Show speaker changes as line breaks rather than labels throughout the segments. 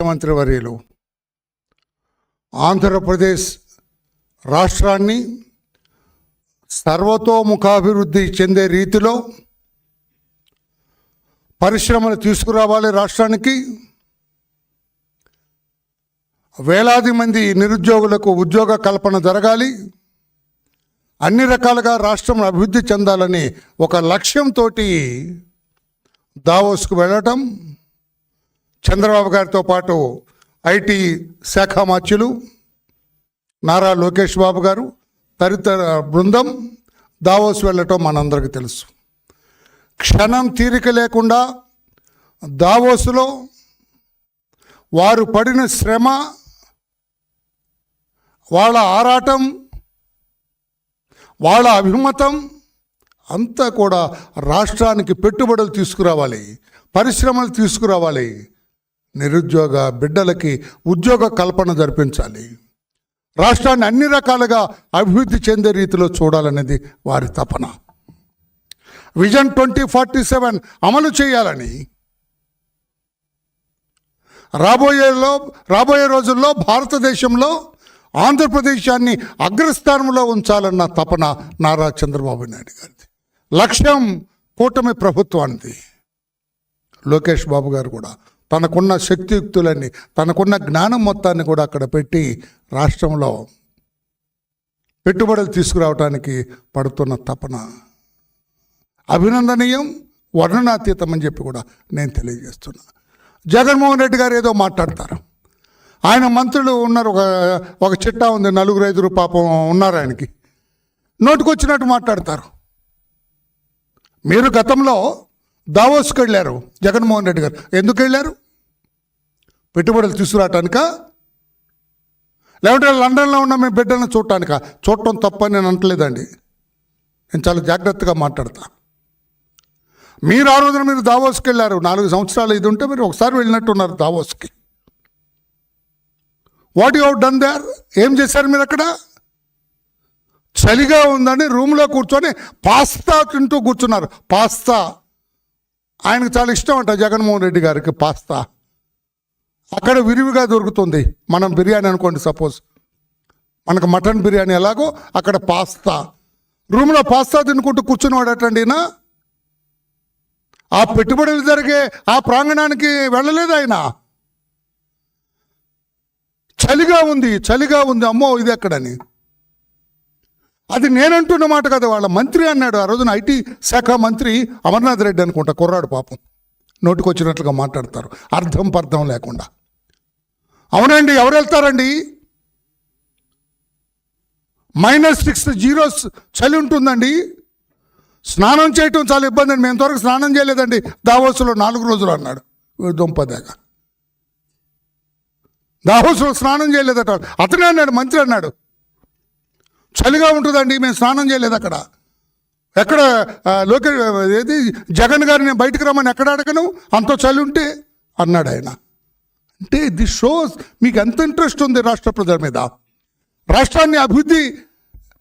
ముఖ్యమంత్రి వర్యులు ఆంధ్రప్రదేశ్ రాష్ట్రాన్ని సర్వతోముఖాభివృద్ధి చెందే రీతిలో పరిశ్రమలు తీసుకురావాలి రాష్ట్రానికి. వేలాది మంది నిరుద్యోగులకు ఉద్యోగ కల్పన జరగాలి. అన్ని రకాలుగా రాష్ట్రం అభివృద్ధి చెందాలని ఒక లక్ష్యంతో దావోస్కు వెళ్ళటం. చంద్రబాబు గారితో పాటు ఐటీ శాఖ మార్చులు నారా లోకేష్ బాబు గారు తదితర బృందం దావోస్ వెళ్ళటం మనందరికీ తెలుసు. క్షణం తీరిక లేకుండా దావోసులో వారు పడిన శ్రమ వాళ్ళ ఆరాటం వాళ్ళ అభిమతం అంతా కూడా రాష్ట్రానికి పెట్టుబడులు తీసుకురావాలి పరిశ్రమలు తీసుకురావాలి నిరుద్యోగ బిడ్డలకి ఉద్యోగ కల్పన జరిపించాలి. రాష్ట్రాన్ని అన్ని రకాలుగా అభివృద్ధి చెందే రీతిలో చూడాలనేది వారి తపన. విజన్ ట్వంటీ ఫార్టీ సెవెన్ అమలు చేయాలని రాబోయేలో రాబోయే రోజుల్లో భారతదేశంలో ఆంధ్రప్రదేశాన్ని అగ్రస్థానంలో ఉంచాలన్న తపన నారా చంద్రబాబు నాయుడు గారిది. లక్ష్యం కూటమి ప్రభుత్వానికి లోకేష్ బాబు గారు కూడా తనకున్న శక్తియుక్తులన్నీ తనకున్న జ్ఞానం మొత్తాన్ని కూడా అక్కడ పెట్టి రాష్ట్రంలో పెట్టుబడులు తీసుకురావడానికి పడుతున్న తపన. అభినందనీయం వర్ణనాతీతం అని చెప్పి కూడా నేను తెలియజేస్తున్నా. జగన్మోహన్ రెడ్డి గారు ఏదో మాట్లాడతారు. ఆయన మంత్రులు ఉన్నారు ఒక ఒక చిట్టా ఉంది నలుగురు ఐదుగురు పాపం ఉన్నారు ఆయనకి. నోటుకొచ్చినట్టు మాట్లాడతారు. మీరు గతంలో దావోస్కి వెళ్ళారు జగన్మోహన్ రెడ్డి గారు. ఎందుకు వెళ్ళారు? పెట్టుబడులు తీసుకురావటానికా? లేకుంటే లండన్లో ఉన్న మీ బిడ్డలను చూడటానిక? చూడటం తప్పని నేను అంటలేదండి నేను చాలా జాగ్రత్తగా మాట్లాడతా. మీరు ఆ రోజున మీరు దావోస్కి వెళ్ళారు. నాలుగు సంవత్సరాలు ఇది ఉంటే మీరు ఒకసారి వెళ్ళినట్టున్నారు దావోస్కి. వాట్ యు డన్ దేర్ ఏం చేశారు మీరు అక్కడ? చలిగా ఉందని రూమ్లో కూర్చొని పాస్తా తింటూ కూర్చున్నారు. పాస్తా. ఆయనకు చాలా ఇష్టం అంట జగన్మోహన్ రెడ్డి గారికి పాస్తా. అక్కడ విరివిగా దొరుకుతుంది. మనం బిర్యానీ అనుకోండి సపోజ్. మనకు మటన్ బిర్యానీ ఎలాగో అక్కడ పాస్తా. రూమ్లో పాస్తా తినుకుంటూ కూర్చున్నవాడటండి ఈయన. ఆ పెట్టుబడులు జరిగే ఆ ప్రాంగణానికి వెళ్ళలేదు ఆయన. చలిగా ఉంది చలిగా ఉంది. అమ్మో ఇది ఎక్కడని? అది నేనంటున్న మాట కదా వాళ్ళ మంత్రి అన్నాడు. ఆ రోజున ఐటీ శాఖ మంత్రి అమర్నాథ్ రెడ్డి అనుకుంటా కుర్రాడు పాపం. నోటికొచ్చినట్లుగా మాట్లాడతారు. అర్థం పర్థం లేకుండా. అవునండి ఎవరు వెళ్తారండి? మైనస్ సిక్స్ జీరోస్ చలి ఉంటుందండి. స్నానం చేయటం చాలా ఇబ్బంది అండి. మేము త్వరగా స్నానం చేయలేదండి. దావోసులో నాలుగు రోజులు అన్నాడు. వీడు దావోసులో స్నానం చేయలేదట. అతనే అన్నాడు మంత్రి అన్నాడు. చలిగా ఉంటుందండి మేము స్నానం చేయలేదు అక్కడ. ఎక్కడ లోకే ఏది జగన్ గారిని బయటకు రమ్మని ఎక్కడ అడగను? అంత చలి ఉంటే అన్నాడు ఆయన. అంటే ది షోస్ మీకు ఎంత ఇంట్రెస్ట్ ఉంది రాష్ట్ర ప్రజల మీద? రాష్ట్రాన్ని అభివృద్ధి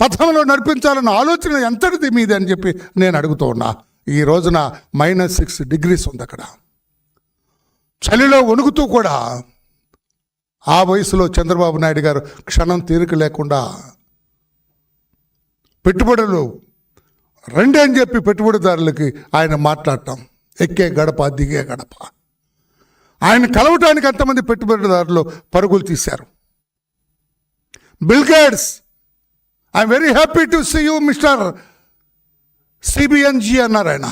పథంలో నడిపించాలన్న ఆలోచన ఎంతటిది మీది అని చెప్పి నేను అడుగుతూ ఉన్నా. ఈ రోజున మైనస్ సిక్స్ డిగ్రీస్ ఉంది అక్కడ. చలిలో వణుకుతూ కూడా ఆ వయసులో చంద్రబాబు నాయుడు గారు క్షణం తీరిక లేకుండా పెట్టుబడులు రండి అని చెప్పి పెట్టుబడిదారులకి ఆయన మాట్లాడటం. ఎక్కే గడప దిగే గడప. ఆయన కలవటానికి ఎంతమంది పెట్టుబడిదారులు పరుగులు తీశారు. Bill gates I'm very happy to see you mister సిబిఎన్జీ అన్నారు ఆయన.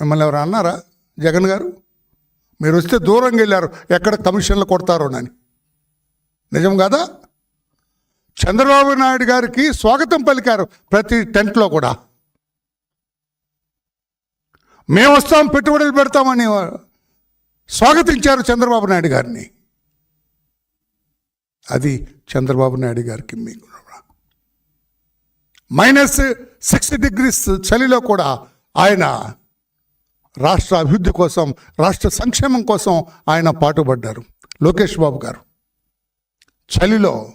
మిమ్మల్ని ఎవరు అన్నారా? జగన్ గారు మీరు వస్తే దూరంగా వెళ్ళారు. ఎక్కడ కమిషన్లు కొడతారోనని. నిజం కాదా? చంద్రబాబు నాయుడు గారికి స్వాగతం పలికారు ప్రతి టెంట్లో కూడా. మేము వస్తాం పెట్టుబడులు పెడతామని స్వాగతించారు చంద్రబాబు నాయుడు గారిని. అది చంద్రబాబు నాయుడు గారికి మీకు మైనస్ సిక్స్ డిగ్రీస్ చలిలో కూడా ఆయన రాష్ట్ర అభివృద్ధి కోసం రాష్ట్ర సంక్షేమం కోసం ఆయన పాటుపడ్డారు. లోకేష్ బాబు గారు. చలిలో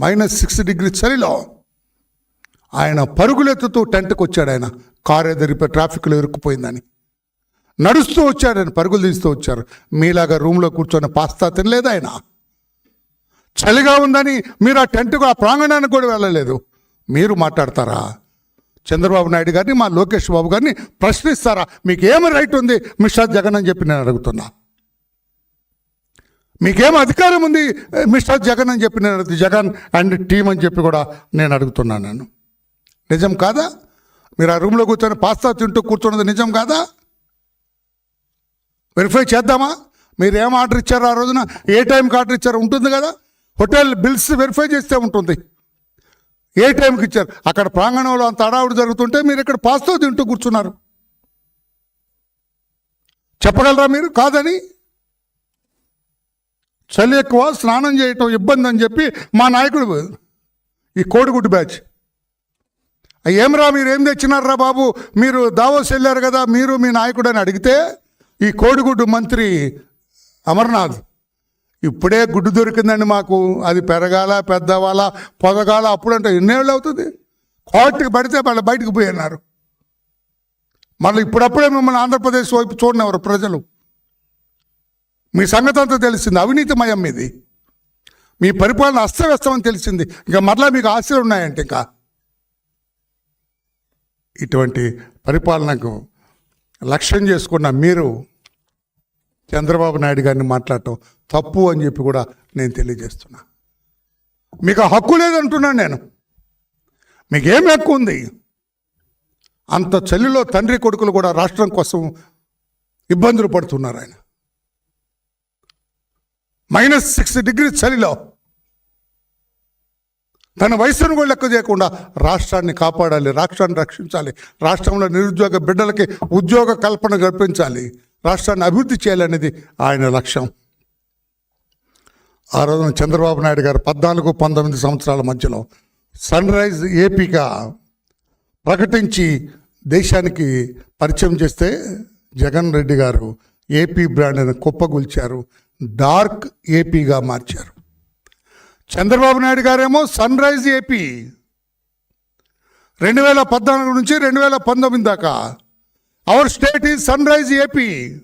మైనస్ సిక్స్ డిగ్రీ చలిలో ఆయన పరుగులెత్తుతూ టెంట్కి వచ్చాడు ఆయన. కారు ఎదిరిపోయి ట్రాఫిక్లో ఇరుక్కుపోయిందని. నడుస్తూ వచ్చాడు ఆయన పరుగులు తీస్తూ వచ్చారు. మీలాగా రూమ్లో కూర్చొని పాస్తా తినలేదు ఆయన. చలిగా ఉందని మీరు ఆ టెంట్కు ఆ ప్రాంగణానికి కూడా వెళ్ళలేదు. మీరు మాట్లాడతారా? చంద్రబాబు నాయుడు గారిని మా లోకేష్ బాబు గారిని ప్రశ్నిస్తారా? మీకు ఏమి రైట్ ఉంది? మిస్టర్ జగన్ అని చెప్పి నేను అడుగుతున్నా. మీకేం అధికారం ఉంది? మిస్టర్ జగన్ అని చెప్పి నేను జగన్ అండ్ టీం అని చెప్పి కూడా నేను అడుగుతున్నాను నేను. నిజం కాదా? మీరు ఆ రూమ్లో కూర్చొని పాస్తా తింటూ కూర్చున్నది నిజం కాదా? వెరిఫై చేద్దామా? మీరు ఏం ఆర్డర్ ఇచ్చారు ఆ రోజున? ఏ టైంకి ఆర్డర్ ఇచ్చారు ఉంటుంది కదా? హోటల్ బిల్స్ వెరిఫై చేస్తే ఉంటుంది. ఏ టైంకి ఇచ్చారు? అక్కడ ప్రాంగణంలో అంత అడావుడు జరుగుతుంటే మీరు ఇక్కడ పాస్తో తింటూ కూర్చున్నారు. చెప్పగలరా మీరు? కాదని? చలి ఎక్కువ స్నానం చేయటం ఇబ్బంది అని చెప్పి మా నాయకుడు ఈ కోడిగుడ్డు బ్యాచ్. ఏమరా మీరు ఏం తెచ్చినారా బాబు? మీరు దావోస్ వెళ్ళారు కదా మీరు మీ నాయకుడు అని అడిగితే ఈ కోడిగుడ్డు మంత్రి అమర్నాథ్ ఇప్పుడే గుడ్డు దొరికిందండి మాకు అది పెరగాల పెద్దవాళ్ళ పొదగాల అప్పుడంటే ఎన్నేళ్ళు అవుతుంది? కోర్టుకి పడితే మళ్ళీ బయటకు పోయినారు మళ్ళీ ఇప్పుడప్పుడే మిమ్మల్ని ఆంధ్రప్రదేశ్ వైపు చూడనివారు ప్రజలు. మీ సంగతి అంతా తెలిసింది అవినీతిమయం మీది. మీ పరిపాలన అస్తవ్యస్తమని తెలిసింది. ఇంకా మరలా మీకు ఆశలు ఉన్నాయంటే ఇంకా? ఇటువంటి పరిపాలనకు లక్ష్యం చేసుకున్న మీరు చంద్రబాబు నాయుడు గారిని మాట్లాడటం తప్పు అని చెప్పి కూడా నేను తెలియజేస్తున్నా. మీకు ఆ హక్కు లేదంటున్నాను నేను. మీకేం హక్కు ఉంది? అంత చెల్లిలో తండ్రి కొడుకులు కూడా రాష్ట్రం కోసం ఇబ్బందులు పడుతున్నారు ఆయన. మైనస్ సిక్స్ డిగ్రీ చలిలో. తన వయసును కూడా లెక్క చేయకుండా రాష్ట్రాన్ని కాపాడాలి రాష్ట్రాన్ని రక్షించాలి రాష్ట్రంలో నిరుద్యోగ బిడ్డలకి ఉద్యోగ కల్పన కల్పించాలి రాష్ట్రాన్ని అభివృద్ధి చేయాలనేది ఆయన లక్ష్యం. ఆ రోజున చంద్రబాబు నాయుడు గారు పద్నాలుగు పంతొమ్మిది సంవత్సరాల మధ్యలో సన్ రైజ్ ఏపీగా ప్రకటించి దేశానికి పరిచయం చేస్తే జగన్ రెడ్డి గారు ఏపీ బ్రాండ్ని కుప్పగొల్చారు. డార్క్ ఏపీగా మార్చారు. చంద్రబాబు నాయుడు గారేమో సన్ రైజ్ ఏపీ. రెండు వేల పద్నాలుగు నుంచి రెండు వేల పంతొమ్మిది దాకా our state is sunrise AP.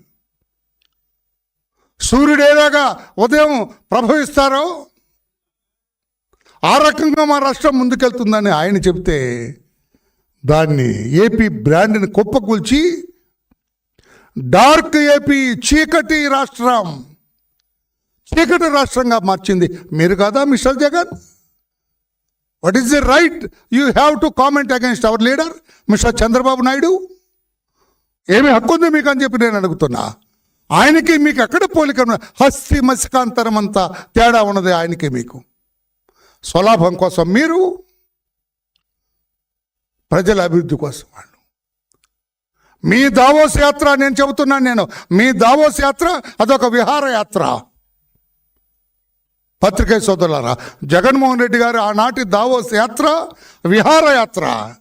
సూర్యుడు ఏలాగా ఉదయం ప్రభవిస్తారో ఆ రకంగా మా రాష్ట్రం ముందుకెళ్తుందని ఆయన చెప్తే దాన్ని ఏపీ బ్రాండ్ని కుప్పకూల్చి డార్క్ ఏపీ చీకటి రాష్ట్రం చీకటి రాష్ట్రంగా మార్చింది. మీరు కాదా mister Jagan? What is the right you have to comment against our leader mister Chandrababu Naidu? ఏమి హక్కు ఉంది మీకు అని చెప్పి నేను అడుగుతున్నా. ఆయనకి మీకు ఎక్కడ పోలిక హస్తి మసికాంతరం అంతా తేడా ఉన్నది ఆయనకి మీకు. స్వలాభం కోసం మీరు ప్రజల అభివృద్ధి కోసం వాళ్ళు. మీ దావోస్ యాత్ర నేను చెబుతున్నాను నేను. మీ దావోస్ యాత్ర అదొక విహారయాత్ర. పత్రికా సోదరులారా జగన్మోహన్ రెడ్డి గారు ఆనాటి దావోస్ యాత్ర విహారయాత్ర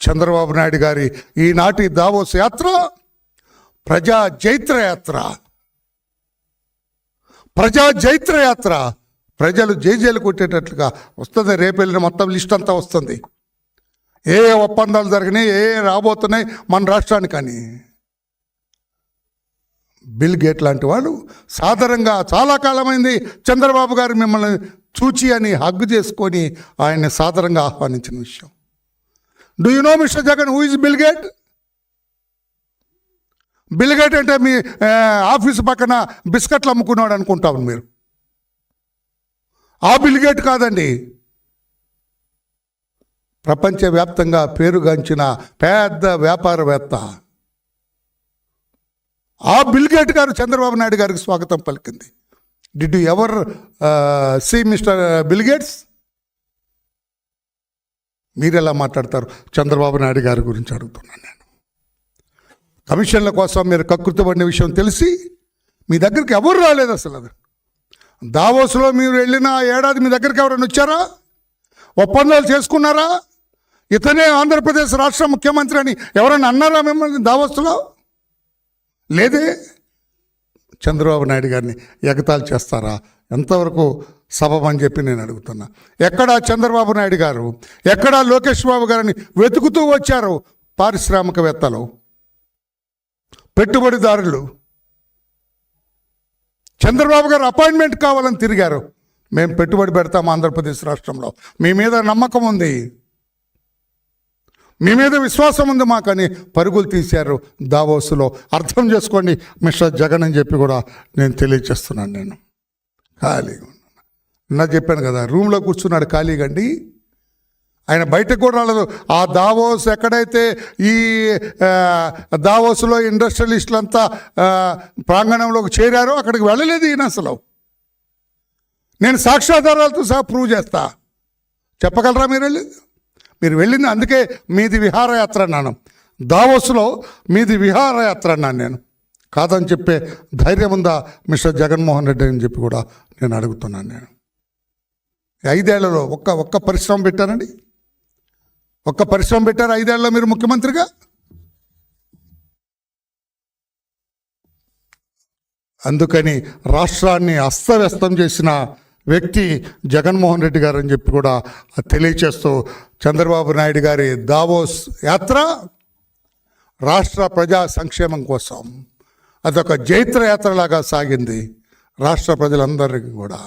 చంద్రబాబు నాయుడు గారి ఈనాటి దావోస్ యాత్ర ప్రజా జైత్ర యాత్ర. ప్రజా జైత్ర యాత్ర. ప్రజలు జైజేలు కొట్టేటట్లుగా వస్తుంది రేపు వెళ్ళిన మొత్తం లిస్ట్ అంతా వస్తుంది. ఏ ఏ ఒప్పందాలు జరిగినాయి ఏ రాబోతున్నాయి మన రాష్ట్రానికి కానీ బిల్ గేట్ లాంటి వాళ్ళు సాధారణంగా చాలా కాలమైంది. చంద్రబాబు గారు మిమ్మల్ని చూచి అని హగ్గు చేసుకొని ఆయన్ని సాధారణంగా ఆహ్వానించిన విషయం. Do you know mister Jagan who is Bill Gate Bill Gate అంటే మీ ఆఫీస్ పక్కన బిస్కెట్లు అమ్ముకున్నాడు అనుకుంటాను మీరు. ఆ బిల్ గేట్ కాదండి. ప్రపంచవ్యాప్తంగా పేరుగాంచిన పెద్ద వ్యాపారవేత్త. ఆ బిల్గేట్ గారు చంద్రబాబు నాయుడు గారికి స్వాగతం పలికింది. Did you ever see mister Bill Gates మీరు ఎలా మాట్లాడతారు? చంద్రబాబు నాయుడు గారి గురించి అడుగుతున్నాను నేను. కమిషన్ల కోసం మీరు కకృతపడిన విషయం తెలిసి మీ దగ్గరికి ఎవరు రాలేదు అసలు అది? దావోస్లో మీరు వెళ్ళిన ఏడాది మీ దగ్గరికి ఎవరైనా వచ్చారా? ఒప్పందాలు చేసుకున్నారా? ఇతనే ఆంధ్రప్రదేశ్ రాష్ట్ర ముఖ్యమంత్రి అని ఎవరైనా అన్నారా మిమ్మల్ని దావోస్లో? లేదే? చంద్రబాబు నాయుడు గారిని ఎగతాలు చేస్తారా? ఎంతవరకు సబబ్ అని చెప్పి నేను అడుగుతున్నా. ఎక్కడా చంద్రబాబు నాయుడు గారు ఎక్కడా లోకేష్ బాబు గారిని వెతుకుతూ వచ్చారు పారిశ్రామికవేత్తలు? పెట్టుబడిదారులు? చంద్రబాబు గారు అపాయింట్మెంట్ కావాలని తిరిగారు. మేము పెట్టుబడి పెడతాం ఆంధ్రప్రదేశ్ రాష్ట్రంలో. మీ మీద నమ్మకం ఉంది. మీ మీద విశ్వాసం ఉంది మాకని పరుగులు తీశారు దావోసులో. అర్థం చేసుకోండి మిస్టర్ జగన్ అని చెప్పి కూడా నేను తెలియజేస్తున్నాను నేను. ఖాళీగా ఉన్నాను. నా చెప్పాను కదా రూమ్లో కూర్చున్నాడు ఖాళీగా అండి. ఆయన బయటకు కూడా రాలేదు. ఆ దావోస్ ఎక్కడైతే ఈ దావోస్లో ఇండస్ట్రియలిస్టులంతా ప్రాంగణంలోకి చేరారో అక్కడికి వెళ్ళలేదు ఈయన అసలు. నేను సాక్ష్యాధారాలతో సహా ప్రూవ్ చేస్తా. చెప్పగలరా మీరు వెళ్ళి? మీరు వెళ్ళింది అందుకే మీది విహారయాత్ర అన్నాను. దావోస్లో మీది విహారయాత్ర అన్నాను నేను. కాదని చెప్పే ధైర్యం ఉందా మిస్టర్ జగన్మోహన్ రెడ్డి అని చెప్పి కూడా నేను అడుగుతున్నాను నేను. ఐదేళ్ళలో ఒక్క ఒక్క పరిశ్రమ పెట్టారండి? ఒక్క పరిశ్రమ పెట్టారు ఐదేళ్ళలో మీరు ముఖ్యమంత్రిగా? అందుకని రాష్ట్రాన్ని అస్తవ్యస్తం చేసిన వ్యక్తి జగన్మోహన్ రెడ్డి గారు అని చెప్పి కూడా తెలియచేస్తూ చంద్రబాబు నాయుడు గారి దావోస్ యాత్ర రాష్ట్ర ప్రజా సంక్షేమం కోసం. అదొక జైత్ర యాత్రలాగా సాగింది. రాష్ట్ర ప్రజలందరికీ కూడా.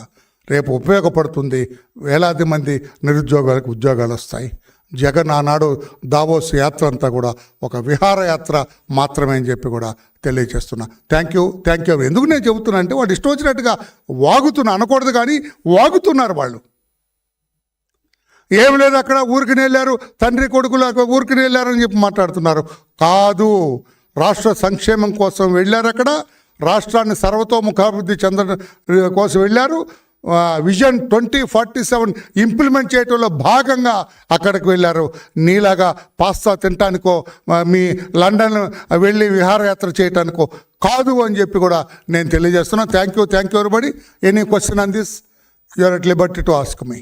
రేపు ఉపయోగపడుతుంది. వేలాది మంది నిరుద్యోగాలకు ఉద్యోగాలు వస్తాయి. జగన్ ఆనాడు దావోస్ యాత్ర అంతా కూడా ఒక విహారయాత్ర మాత్రమే అని చెప్పి కూడా తెలియజేస్తున్నా. థ్యాంక్ యూ థ్యాంక్ యూ ఎందుకు నేను చెబుతున్నా అంటే వాడు ఇష్టం వచ్చినట్టుగా వాగుతున్నా అనకూడదు కానీ వాగుతున్నారు వాళ్ళు. ఏం లేదు అక్కడ ఊరికి వెళ్ళారు తండ్రి కొడుకులు అక్కడ ఊరికి వెళ్ళారని చెప్పి మాట్లాడుతున్నారు. కాదు రాష్ట్ర సంక్షేమం కోసం వెళ్ళారు అక్కడ రాష్ట్రాన్ని సర్వతోముఖాభివృద్ధి చెందడం కోసం వెళ్ళారు vision twenty forty seven implement చేయటంలో భాగంగా అక్కడికి వెళ్ళారు. నీలాగా పాస్తా తినటానికో మీ లండన్ వెళ్ళి విహారయాత్ర చేయటానికో కాదు అని చెప్పి కూడా నేను తెలియజేస్తున్నాను. Thank you thank you everybody any question on this you're at liberty to ask me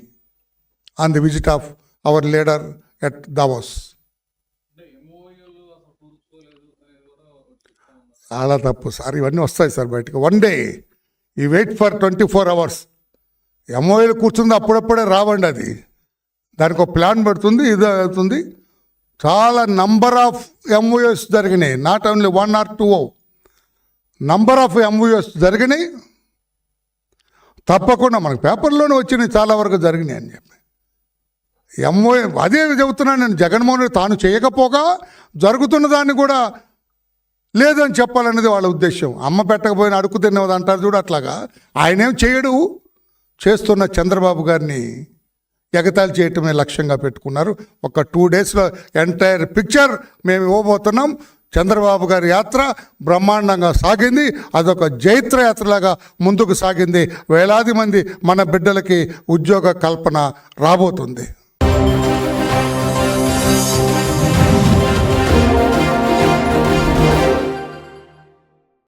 on the visit of our leader at Davos చాలా తప్పు. సార్ ఇవన్నీ వస్తాయి సార్ బయటకు. వన్ డే ఈ wait for twenty four hours ఎంఓఏలు కూర్చుంది అప్పుడప్పుడే రావండి అది. దానికి ఒక ప్లాన్ పెడుతుంది ఇది అవుతుంది. చాలా నంబర్ ఆఫ్ ఎంఓఎస్ జరిగినాయి. Not only one or two number of MOUs జరిగినాయి. తప్పకుండా మనకు పేపర్లోనే వచ్చినాయి చాలా వరకు జరిగినాయి అని చెప్పి. ఎంఓఏ అదే చెబుతున్నాను నేను జగన్మోహన్ రెడ్డి తాను చేయకపోగా జరుగుతున్న దాన్ని కూడా లేదని చెప్పాలనేది వాళ్ళ ఉద్దేశం. అమ్మ పెట్టకపోయినా అడుగు తిన్నది అంటారు చూడు అట్లాగా. ఆయనేం చేయడు. చేస్తున్న చంద్రబాబు గారిని ఎగతాళి చేయటమే లక్ష్యంగా పెట్టుకున్నారు. ఒక టూ డేస్లో ఎంటైర్ పిక్చర్ మేము ఇవ్వబోతున్నాం. చంద్రబాబు గారి యాత్ర బ్రహ్మాండంగా సాగింది. అదొక జైత్ర యాత్రలాగా ముందుకు సాగింది. వేలాది మంది మన బిడ్డలకి ఉద్యోగ కల్పన రాబోతుంది.